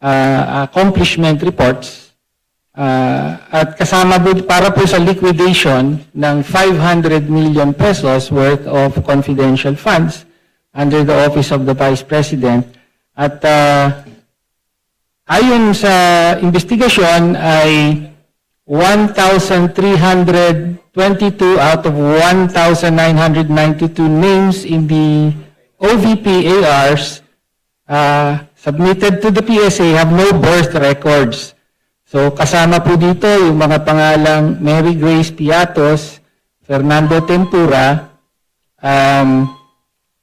uh, accomplishment reports uh, at kasama po para po sa liquidation ng 500 million pesos worth of confidential funds under the Office of the Vice President. At uh, ayon sa investigasyon ay 1,322 out of 1,992 names in the OVP ARs uh, submitted to the PSA have no birth records. So kasama po dito yung mga pangalang Mary Grace Piatos, Fernando Tempura, um,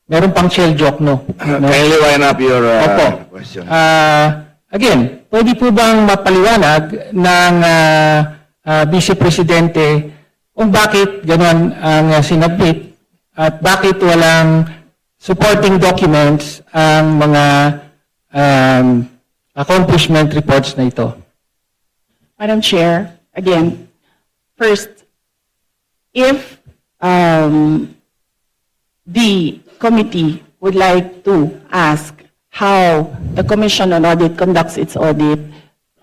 meron pang shell joke, no? Kindly wind up your uh, Opo. question. Ah, again, pwede po bang mapaliwanag ng ah, ah, Vice Presidente kung bakit ganon ang uh, sinabit at bakit walang supporting documents ang mga um, accomplishment reports na ito? Madam Chair, again, first, if um, the committee would like to ask how the Commission on Audit conducts its audit,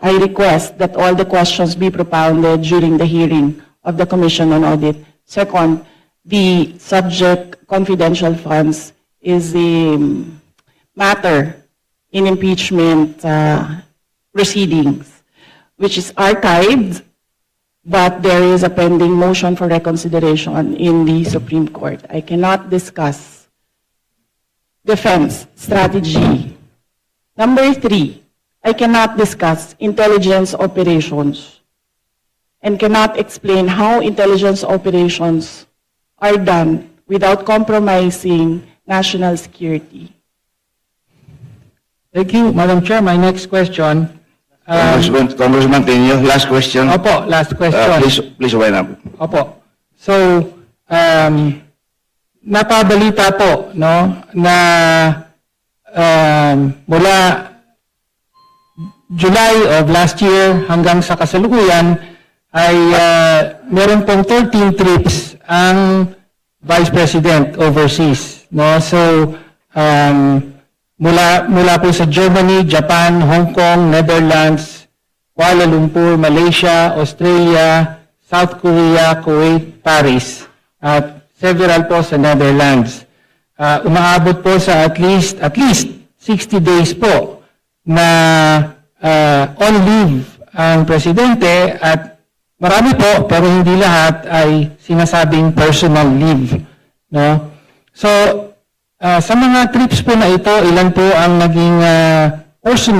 I request that all the questions be propounded during the hearing of the Commission on Audit. Second, the subject confidential funds is a um, matter in impeachment uh, proceedings, which is archived, but there is a pending motion for reconsideration in the Supreme Court. I cannot discuss defense strategy. Number three, I cannot discuss intelligence operations and cannot explain how intelligence operations are done without compromising national security. Thank you, Madam Chair. My next question. um, Congressman, Congressman Tenyo, last question. Opo, last Uh, question. please, please wind up. Opo. So, um, napabalita po, no, na um, mula July of last year hanggang sa kasalukuyan ay uh, meron pong 13 trips ang Vice President overseas, no? So, um, mula mula po sa Germany, Japan, Hong Kong, Netherlands, Kuala Lumpur, Malaysia, Australia, South Korea, Kuwait, Paris, at several po sa Netherlands. Ah, umaabot po sa at least at least 60 days po na ah, on leave ang presidente at marami po pero hindi lahat ay sinasabing personal leave, no? So, ah, sa mga trips po na ito, ilan po ang naging ah, personal